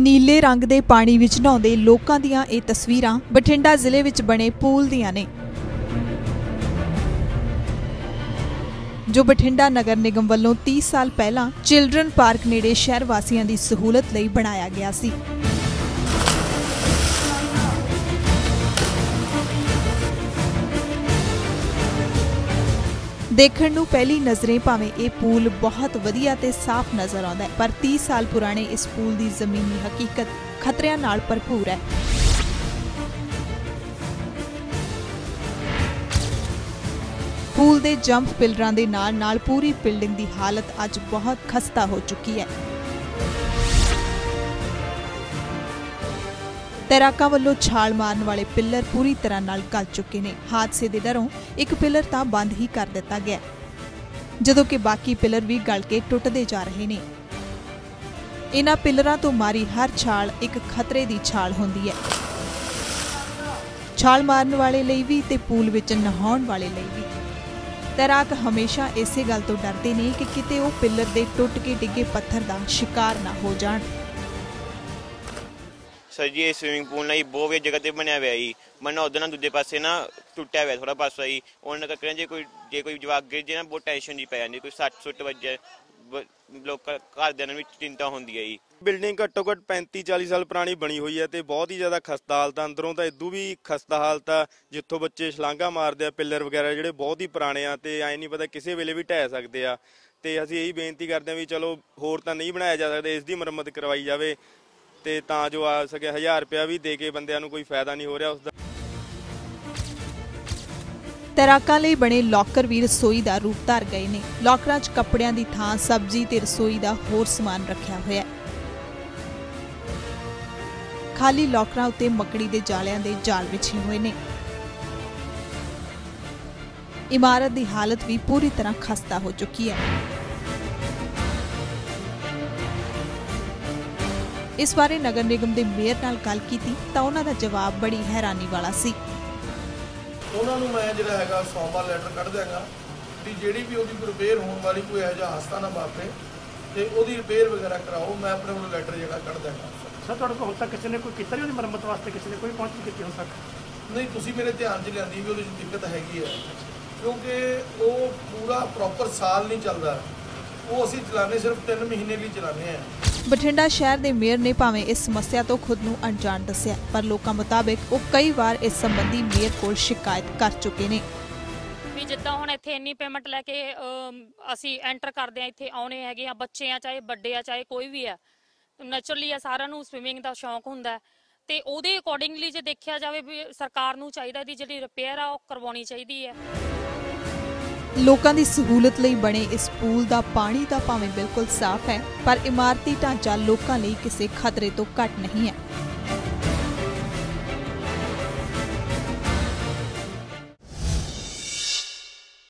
ਨੀਲੇ ਰੰਗ ਦੇ ਪਾਣੀ ਵਿੱਚ ਨਹਾਉਂਦੇ ਲੋਕਾਂ ਦੀਆਂ ਇਹ ਤਸਵੀਰਾਂ ਬਠਿੰਡਾ ਜ਼ਿਲ੍ਹੇ ਵਿੱਚ ਬਣੇ ਪੂਲ ਦੀਆਂ ਨੇ। ਜੋ ਬਠਿੰਡਾ ਨਗਰ ਨਿਗਮ ਵੱਲੋਂ 30 ਸਾਲ ਪਹਿਲਾਂ ਚਿਲਡਰਨ ਪਾਰਕ ਨੇੜੇ ਸ਼ਹਿਰ ਵਾਸੀਆਂ ਦੀ ਸਹੂਲਤ ਲਈ ਬਣਾਇਆ ਗਿਆ ਸੀ। ਦੇਖਣ ਨੂੰ ਪਹਿਲੀ ਨਜ਼ਰੇ ਭਾਵੇਂ ਇਹ ਪੂਲ ਬਹੁਤ ਵਧੀਆ ਤੇ ਸਾਫ਼ ਨਜ਼ਰ ਆਉਂਦਾ ਹੈ, ਪਰ 30 ਸਾਲ ਪੁਰਾਣੇ ਇਸ ਪੂਲ ਦੀ ਜ਼ਮੀਨੀ ਹਕੀਕਤ ਖਤਰਿਆਂ ਨਾਲ ਭਰਪੂਰ ਹੈ। ਪੂਲ ਦੇ ਜੰਪ ਪਿਲਰਾਂ ਦੇ ਨਾਲ ਨਾਲ ਪੂਰੀ ਬਿਲਡਿੰਗ ਦੀ ਹਾਲਤ ਅੱਜ ਬਹੁਤ ਖਸਤਾ ਹੋ ਚੁੱਕੀ ਹੈ। ਤੈਰਾਕਾਂ ਵੱਲੋਂ ਛਾਲ ਮਾਰਨ ਵਾਲੇ ਪਿੱਲਰ ਪੂਰੀ ਤਰ੍ਹਾਂ ਨਾਲ ਗਲ ਚੁੱਕੇ ਨੇ। ਹਾਦਸੇ ਦੇ ਡਰੋਂ ਇੱਕ ਪਿੱਲਰ ਤਾਂ ਬੰਦ ਹੀ ਕਰ ਦਿੱਤਾ ਗਿਆ ਜਦੋਂ ਕਿ ਬਾਕੀ ਪਿੱਲਰ ਵੀ ਗਲ ਕੇ ਟੁੱਟਦੇ ਜਾ ਰਹੇ ਨੇ। ਇਹਨਾਂ ਪਿੱਲਰਾਂ ਤੋਂ ਮਾਰੀ ਹਰ ਛਾਲ ਇੱਕ ਖਤਰੇ ਦੀ ਛਾਲ ਹੁੰਦੀ ਹੈ। ਛਾਲ ਮਾਰਨ ਵਾਲੇ ਲਈ ਵੀ ਤੇ ਪੂਲ ਵਿੱਚ ਨਹਾਉਣ ਵਾਲੇ ਲਈ ਵੀ। ਤੈਰਾਕ ਹਮੇਸ਼ਾ ਇਸੇ ਗੱਲ ਤੋਂ ਡਰਦੇ ਨੇ ਕਿ ਕਿਤੇ ਉਹ ਪਿੱਲਰ ਦੇ ਟੁੱਟ ਕੇ ਡਿੱਗੇ ਪੱਥਰ ਦਾ ਸ਼ਿਕਾਰ ਨਾ ਹੋ ਜਾਣ। ਸਰ ਜੀ, ਇਹ ਸਵਿਮਿੰਗ ਪੂਲ ਨਾ ਜੀ ਬਹੁਤ ਵਧੀਆ ਜਗ੍ਹਾ ਤੇ ਬਣਿਆ ਹੋਇਆ ਜੀ। ਮਨ ਉਧਰ ਨਾ ਦੂਜੇ ਪਾਸੇ ਨਾ ਟੁੱਟਿਆ ਹੋਇਆ ਥੋੜਾ ਪਾਸਾ ਜੀ। ਉਹਨਾਂ ਕਰਕੇ ਜੇ ਕੋਈ ਜੇ ਕੋਈ ਜਵਾਕ ਗਿਰ ਜੇ ਨਾ, ਬਹੁਤ ਟੈਨਸ਼ਨ ਜੀ ਪੈ ਜਾਂਦੀ ਕੋਈ ਸੱਟ ਸੁੱਟ ਵੱਜੇ ਬ- ਲੋਕ ਘਰਦਿਆਂ ਨੂੰ ਵੀ ਚਿੰਤਾ ਹੁੰਦੀ ਹੈ ਜੀ। ਬਿਲਡਿੰਗ ਘੱਟੋ ਘੱਟ 35 40 ਸਾਲ ਪੁਰਾਣੀ ਬਣੀ ਹੋਈ ਹੈ ਤੇ ਬਹੁਤ ਹੀ ਜ਼ਿਆਦਾ ਖਸਤਾ ਹਾਲਤ ਆ। ਅੰਦਰੋਂ ਤਾਂ ਇਦੋਂ ਵੀ ਖਸਤਾ ਹਾਲਤ ਆ, ਜਿੱਥੋਂ ਬੱਚੇ ਛਲਾਂਗਾ ਮਾਰਦੇ ਆ, ਪਿੱਲਰ ਵਗੈਰਾ ਜਿਹੜੇ ਬਹੁਤ ਹੀ ਪੁਰਾਣੇ ਆ ਤੇ ਐ ਨਹੀਂ ਪਤਾ ਕਿਸੇ ਵੇਲੇ ਵੀ ਢਹਿ ਸਕਦੇ ਆ। ਤੇ ਅਸੀਂ ਇਹੀ ਬੇਨਤੀ ਕਰਦੇ ਆ ਵੀ ਚਲੋ ਹੋਰ ਤਾਂ ਨਹੀਂ ਬਣਾਇਆ ਜਾ ਸਕਦਾ, ਇਸ ਦੀ ਮੁਰੰਮਤ ਕਰਵਾਈ ਜਾਵੇ। ਤੇ ਤਾਂ ਜੋ ਆ ਸਕੇ 1000 ਰੁਪਇਆ ਵੀ ਦੇ ਕੇ ਬੰਦਿਆਂ ਨੂੰ ਕੋਈ ਫਾਇਦਾ ਨਹੀਂ ਹੋ ਰਿਹਾ ਉਸ ਦਾ ਤੈਰਾਕਾਂ ਲਈ ਬਣੇ ਲੋਕਰ ਵੀ ਰਸੋਈ ਦਾ ਰੂਪ ਧਾਰ ਗਏ ਨੇ। ਲੋਕਰਾਂ 'ਚ ਕੱਪੜਿਆਂ ਦੀ ਥਾਂ, ਸਬਜ਼ੀ ਤੇ ਰਸੋਈ ਦਾ ਹੋਰ ਸਮਾਨ ਰੱਖਿਆ ਹੋਇਆ ਹੈ। ਖਾਲੀ ਲੋਕਰਾਂ ਉੱਤੇ ਮੱਕੜੀ ਦੇ ਜਾਲਿਆਂ ਦੇ ਜਾਲ ਵਿਛੇ ਹੋਏ ਨੇ। ਇਮਾਰਤ ਦੀ ਹਾਲਤ ਵੀ ਪੂਰੀ ਤਰ੍ਹਾਂ ਖਸਤਾ ਹੋ ਚੁੱਕੀ ਹੈ। ਇਸ ਬਾਰੇ ਨਗਰ ਨਿਗਮ ਦੇ ਮੇਅਰ ਨਾਲ ਗੱਲ ਕੀਤੀ ਤਾਂ ਉਹਨਾਂ ਦਾ ਜਵਾਬ ਬੜੀ ਹੈਰਾਨੀ ਵਾਲਾ ਸੀ। ਉਹਨਾਂ ਨੂੰ ਮੈਂ ਜਿਹੜਾ ਹੈਗਾ ਸੋਮਵਾਰ ਲੈਟਰ ਕੱਢ ਦਿਆਂਗਾ ਵੀ ਜਿਹੜੀ ਵੀ ਉਹਦੀ ਰਿਪੇਅਰ ਹੋਣ ਵਾਲੀ ਕੋਈ ਇਹੋ ਜਿਹਾ ਹਾਦਸਾ ਨਾ ਵਾਪਰੇ ਤੇ ਉਹਦੀ ਰਿਪੇਅਰ ਵਗੈਰਾ ਕਰਾਓ ਮੈਂ ਆਪਣੇ ਵੱਲੋਂ ਲੈਟਰ ਜਿਹੜਾ ਕੱਢ ਦਿਆਂਗਾ ਸਰ ਤੁਹਾਡੇ ਕੋਲ ਹੁਣ ਤੱਕ ਕਿਸੇ ਨੇ ਕੋਈ ਕੀਤਾ ਨਹੀਂ ਉਹਦੀ ਮੁਰੰਮਤ ਵਾਸਤੇ ਕਿਸੇ ਨੇ ਕੋਈ ਪਹੁੰਚ ਨਹੀਂ ਕੀਤੀ ਹੁਣ ਤੱਕ? ਨਹੀਂ ਤੁਸੀਂ ਮੇਰੇ ਧਿਆਨ 'ਚ ਲਿਆਂਦੀ ਵੀ ਉਹਦੇ 'ਚ ਦਿੱਕਤ ਹੈਗੀ ਹੈ ਕਿਉਂਕਿ ਉਹ ਪੂਰਾ ਪ੍ਰੋਪਰ ਸਾਲ ਨਹੀਂ ਚੱਲਦਾ। ਉਹ ਅਸੀਂ ਚਲਾਉਂਦੇ ਸਿਰਫ 3 ਮਹੀਨੇ ਲਈ ਚਲਾਉਂਦੇ ਆ ਬਠਿੰਡਾ ਸ਼ਹਿਰ ਦੇ ਮੇਅਰ ਨੇ ਭਾਵੇਂ ਇਸ ਸਮੱਸਿਆ ਤੋਂ ਖੁਦ ਨੂੰ ਅਣਜਾਣ ਦੱਸਿਆ, ਪਰ ਲੋਕਾਂ ਮੁਤਾਬਕ ਉਹ ਕਈ ਵਾਰ ਇਸ ਸੰਬੰਧੀ ਮੇਅਰ ਕੋਲ ਸ਼ਿਕਾਇਤ ਕਰ ਚੁੱਕੇ ਨੇ ਵੀ ਜਿੱਦਾਂ ਹੁਣ ਇੱਥੇ ਇੰਨੀ ਪੇਮੈਂਟ ਲੈ ਕੇ ਅਸੀਂ ਐਂਟਰ ਕਰਦੇ ਆ ਇੱਥੇ ਆਉਣੇ ਹੈਗੇ ਆ, ਬੱਚੇ ਆ, ਚਾਹੇ ਵੱਡੇ ਆ, ਚਾਹੇ ਕੋਈ ਵੀ ਆ ਨੈਚੁਰਲੀ ਆ, ਸਾਰਿਆਂ ਨੂੰ ਸਵਿਮਿੰਗ ਦਾ ਸ਼ੌਂਕ ਹੁੰਦਾ ਹੈ। ਤੇ ਉਹਦੇ ਅਕੋਰਡਿੰਗਲੀ ਜੇ ਦੇਖਿਆ ਜਾਵੇ ਵੀ ਸਰਕਾਰ ਨੂੰ ਚਾਹੀਦਾ ਦੀ ਜਿਹੜੀ ਰਿਪੇਅਰ ਆ, ਉਹ ਕਰਵਾਉਣੀ ਚਾਹੀਦੀ ਹੈ ਲੋਕਾਂ ਦੀ ਸਹੂਲਤ ਲਈ ਬਣੇ ਇਸ ਪੂਲ ਦਾ ਪਾਣੀ ਤਾਂ ਭਾਵੇਂ ਬਿਲਕੁਲ ਸਾਫ਼ ਹੈ, ਪਰ ਇਮਾਰਤੀ ਢਾਂਚਾ ਲੋਕਾਂ ਲਈ ਕਿਸੇ ਖਤਰੇ ਤੋਂ ਘੱਟ ਨਹੀਂ ਹੈ।